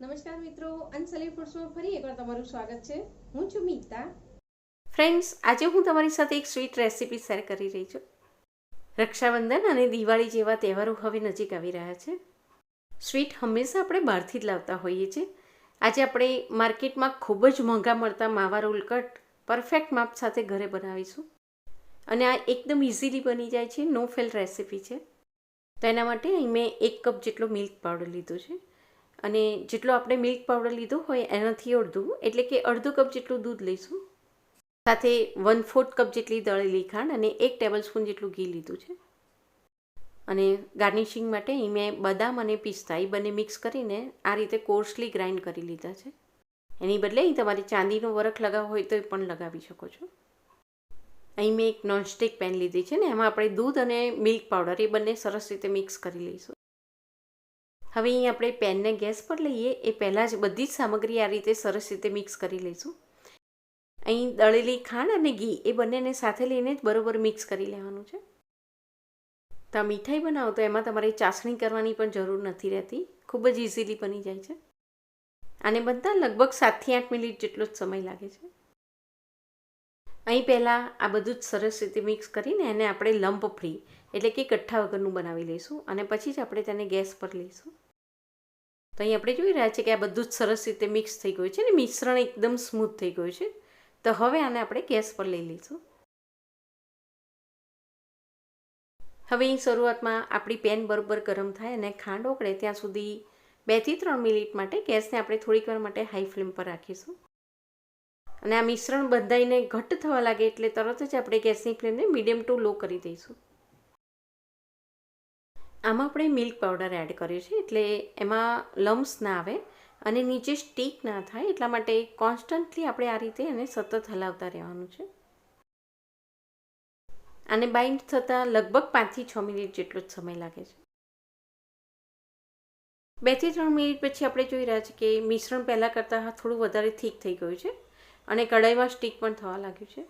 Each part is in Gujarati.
નમસ્કાર મિત્રો અનસલી ફૂડ્સમાં ફરી એકવાર તમારું સ્વાગત છે. હું છું મીતા. ફ્રેન્ડ્સ આજે હું તમારી સાથે એક સ્વીટ રેસીપી શેર કરી રહી છું. રક્ષાબંધન અને દિવાળી જેવા તહેવારો હવે નજીક આવી રહ્યા છે. સ્વીટ હંમેશા આપણે બહારથી જ લાવતા હોઈએ છીએ. આજે આપણે માર્કેટમાં ખૂબ જ મોંઘા મળતા માવા રોલ કટ પરફેક્ટ માપ સાથે ઘરે બનાવીશું. અને આ એકદમ ઇઝીલી બની જાય છે નો ફેલ રેસીપી છે. તો એના માટે અહીં મેં એક કપ જેટલો મિલ્ક પાવડર લીધો છે. અને જેટલો આપણે મિલ્ક પાવડર લીધો હોય એનાથી અડધું, એટલે કે અડધો કપ જેટલું દૂધ લઈશું. સાથે વન ફોર્થ કપ જેટલી દળેલી ખાંડ અને એક ટેબલ સ્પૂન જેટલું ઘી લીધું છે. અને ગાર્નિશિંગ માટે અહીં મેં બદામ અને પિસ્તા એ બંને મિક્સ કરીને આ રીતે કોર્સલી ગ્રાઇન્ડ કરી લીધા છે. એની બદલે અહીં તમારે ચાંદીનો વરખ લગાવવો હોય તો એ પણ લગાવી શકો છો. અહીં મેં એક નોનસ્ટિક પેન લીધી છે ને, એમાં આપણે દૂધ અને મિલ્ક પાવડર એ બંને સરસ રીતે મિક્સ કરી લઈશું. હવે અહીં આપણે પેનને ગેસ પર લઈએ. એ પહેલાં જ બધી જ સામગ્રી આ રીતે સરસ રીતે મિક્સ કરી લઈશું. અહીં દળેલી ખાંડ અને ઘી એ બંનેને સાથે લઈને જ બરોબર મિક્સ કરી લેવાનું છે. તો મીઠાઈ બનાવો તો એમાં તમારે ચાસણી કરવાની પણ જરૂર નથી રહેતી. ખૂબ જ ઇઝીલી બની જાય છે. આને બધા લગભગ સાતથી આઠ મિનિટ જેટલો જ સમય લાગે છે. અહીં પહેલાં આ બધું જ સરસ રીતે મિક્સ કરીને એને આપણે લંપ ફ્રી એટલે કે કઠ્ઠા વગરનું બનાવી લઈશું અને પછી જ આપણે તેને ગેસ પર લઈશું. તો અહીં આપણે જોઈ રહ્યા છીએ કે આ બધું જ સરસ રીતે મિક્સ થઈ ગયું છે અને મિશ્રણ એકદમ સ્મૂથ થઈ ગયું છે. તો હવે આને આપણે ગેસ પર લઈ લઈશું. હવે અહીં શરૂઆતમાં આપણી પેન બરોબર ગરમ થાય અને ખાંડ ઓગળે ત્યાં સુધી બેથી ત્રણ મિનિટ માટે ગેસને આપણે થોડીક વાર માટે હાઈ ફ્લેમ પર રાખીશું. અને આ મિશ્રણ બંધાઈને ઘટ્ટ થવા લાગે એટલે તરત જ આપણે ગેસની ફ્લેમને મીડિયમ ટુ લો કરી દઈશું. આમાં આપણે મિલ્ક પાવડર એડ કર્યો છે એટલે એમાં લમ્સ ના આવે અને નીચે સ્ટીક ના થાય, એટલા માટે કોન્સ્ટન્ટલી આપણે આ રીતે એને સતત હલાવતા રહેવાનું છે. આને બાઇન્ડ થતાં લગભગ પાંચથી છ મિનિટ જેટલો જ સમય લાગે છે. બેથી ત્રણ મિનિટ પછી આપણે જોઈ રહ્યા છીએ કે મિશ્રણ પહેલાં કરતાં થોડું વધારે થીક થઈ ગયું છે અને કઢાઈમાં સ્ટીક પણ થવા લાગ્યું છે.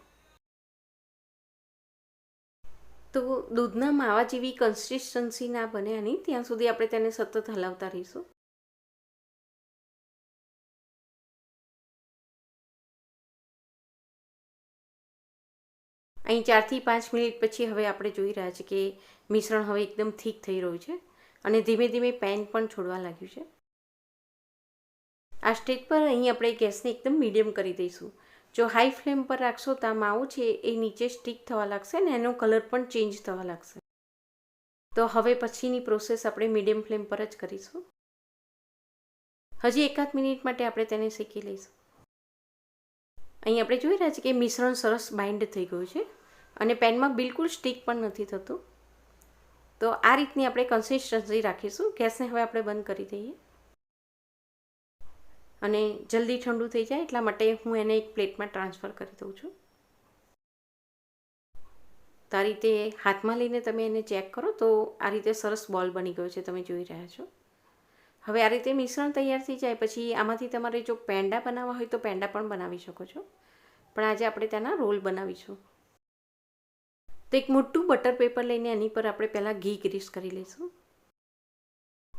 તો દૂધના માવા જેવી કન્સિસ્ટન્સી ના બને આની ત્યાં સુધી આપણે તેને સતત હલાવતા રહીશું. અહીં ચારથી પાંચ મિનિટ પછી હવે આપણે જોઈ રહ્યા છીએ કે મિશ્રણ હવે એકદમ થીક થઈ રહ્યું છે અને ધીમે ધીમે પેન પણ છોડવા લાગ્યું છે. આ સ્ટેજ પર અહીં આપણે ગેસને એકદમ મીડિયમ કરી દઈશું. જો હાઈ ફ્લેમ પર રાખશો તો આ માવો છે, એ નીચે સ્ટીક થવા લાગશે ને એનો કલર પણ ચેન્જ થવા લાગશે. તો હવે પછીની પ્રોસેસ આપણે મીડિયમ ફ્લેમ પર જ કરીશું. હજી એકાદ મિનિટ માટે આપણે તેને શેકી લઈશું. અહીં આપણે જોઈ રહ્યા છીએ કે મિશ્રણ સરસ બાઇન્ડ થઈ ગયું છે અને પેનમાં બિલકુલ સ્ટીક પણ નથી થતું. તો આ રીતની આપણે કન્સિસ્ટન્સી રાખીશું. ગેસને હવે આપણે બંધ કરી દઈએ. અને જલ્દી ઠંડુ થઈ જાય એટલા માટે હું એને એક પ્લેટમાં ટ્રાન્સફર કરી દઉં છું. તો આ રીતે હાથમાં લઈને તમે એને ચેક કરો તો આ રીતે સરસ બોલ બની ગયો છે તમે જોઈ રહ્યા છો. હવે આ રીતે મિશ્રણ તૈયાર થઈ જાય પછી આમાંથી તમારે જો પેંડા બનાવવા હોય તો પેંડા પણ બનાવી શકો છો. પણ આજે આપણે તેના રોલ બનાવીશું. તો એક મોટું બટર પેપર લઈને એની પર આપણે પહેલાં ઘી ગ્રીસ કરી લઈશું.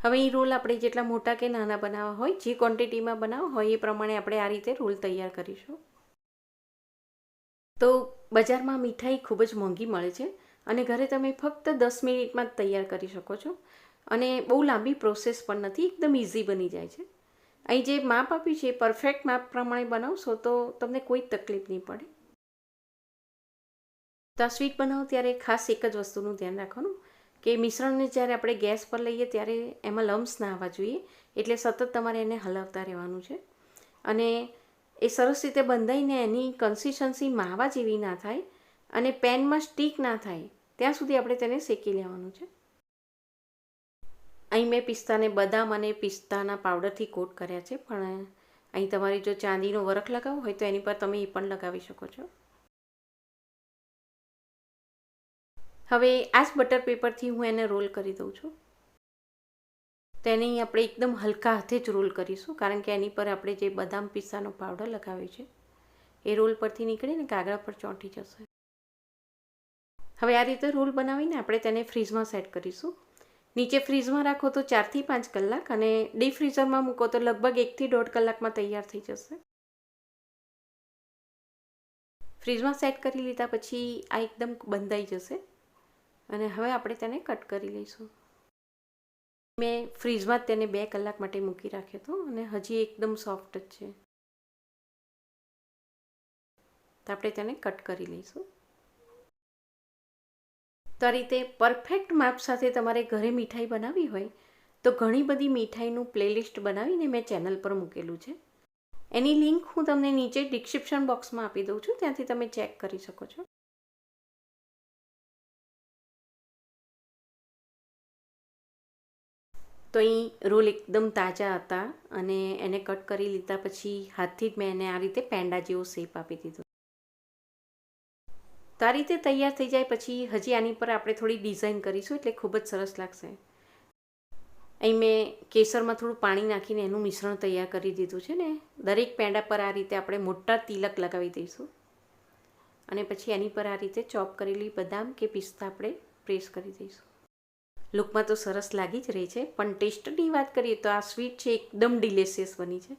હવે એ રોલ આપણે જેટલા મોટા કે નાના બનાવવા હોય, જે ક્વોન્ટિટીમાં બનાવવા હોય, એ પ્રમાણે આપણે આ રીતે રોલ તૈયાર કરીશું. તો બજારમાં મીઠાઈ ખૂબ જ મોંઘી મળે છે અને ઘરે તમે ફક્ત દસ મિનિટમાં જ તૈયાર કરી શકો છો અને બહુ લાંબી પ્રોસેસ પણ નથી, એકદમ ઇઝી બની જાય છે. અહીં જે માપ આપ્યું છે પરફેક્ટ માપ પ્રમાણે બનાવશો તો તમને કોઈ તકલીફ નહીં પડે. તો આ સ્વીટ બનાવો ત્યારે ખાસ એક જ વસ્તુનું ધ્યાન રાખવાનું. કે મિશ્રણને જ્યારે આપણે ગેસ પર લઈએ ત્યારે એમાં લમ્સ ના આવવા જોઈએ. એટલે સતત તમારે એને હલાવતા રહેવાનું છે. અને એ સરસ રીતે બંધાઈને એની કન્સિસ્ટન્સી માવા જેવી ના થાય અને પેનમાં સ્ટીક ના થાય, ત્યાં સુધી આપણે તેને શેકી લેવાનું છે. અહીં મેં પિસ્તાને બદામ અને પિસ્તાના પાવડરથી કોટ કર્યા છે. પણ અહીં તમારે જો ચાંદીનો વરખ લગાવવો હોય તો એની પર તમે એ પણ લગાવી શકો છો. હવે આ જ બટર પેપરથી હું એને રોલ કરી દઉં છું. તેને આપણે એકદમ હલકા હાથે જ રોલ કરીશું, કારણ કે એની પર આપણે જે બદામ પિસ્તાનો પાવડર લગાવ્યો છે, એ રોલ પરથી નીકળીને કાગળા પર ચોંટી જશે. હવે આ રીતે રોલ બનાવીને આપણે તેને ફ્રીઝમાં સેટ કરીશું. નીચે ફ્રીઝમાં રાખો તો ચારથી પાંચ કલાક અને ડીપ ફ્રીઝરમાં મૂકો તો લગભગ એકથી દોઢ કલાકમાં તૈયાર થઈ જશે. ફ્રીઝમાં સેટ કરી લીધા પછી આ એકદમ બંધાઈ જશે. અને હવે આપણે તેને કટ કરી લઈશું. મેં ફ્રીજમાં જ તેને બે કલાક માટે મૂકી રાખ્યો હતો અને હજી એકદમ સોફ્ટ જ છે. તો આપણે તેને કટ કરી લઈશું. તો આ રીતે પરફેક્ટ માપ સાથે તમારે ઘરે મીઠાઈ બનાવવી હોય તો ઘણી બધી મીઠાઈનું પ્લેલિસ્ટ બનાવીને મેં ચેનલ પર મૂકેલું છે. એની લિંક હું તમને નીચે ડિસ્ક્રિપ્શન બોક્સમાં આપી દઉં છું, ત્યાંથી તમે ચેક કરી શકો છો. તો અહીં રોલ એકદમ તાજા હતા અને એને કટ કરી લીધા પછી હાથથી જ મેં એને આ રીતે પેંડા જેવો શેપ આપી દીધો. તો આ રીતે તૈયાર થઈ જાય પછી હજી આની પર આપણે થોડી ડિઝાઇન કરીશું એટલે ખૂબ જ સરસ લાગશે. અહીં મેં કેસરમાં થોડું પાણી નાખીને એનું મિશ્રણ તૈયાર કરી દીધું છે ને. દરેક પેંડા પર આ રીતે આપણે મોટા તિલક લગાવી દઈશું. અને પછી એની પર આ રીતે ચોપ કરેલી બદામ કે પિસ્તા આપણે પ્રેસ કરી દઈશું. લુકમાં તો સરસ લાગી જ રહી છે. પણ ટેસ્ટની વાત કરીએ તો આ સ્વીટ છે, એકદમ ડિલેશિયસ બની છે.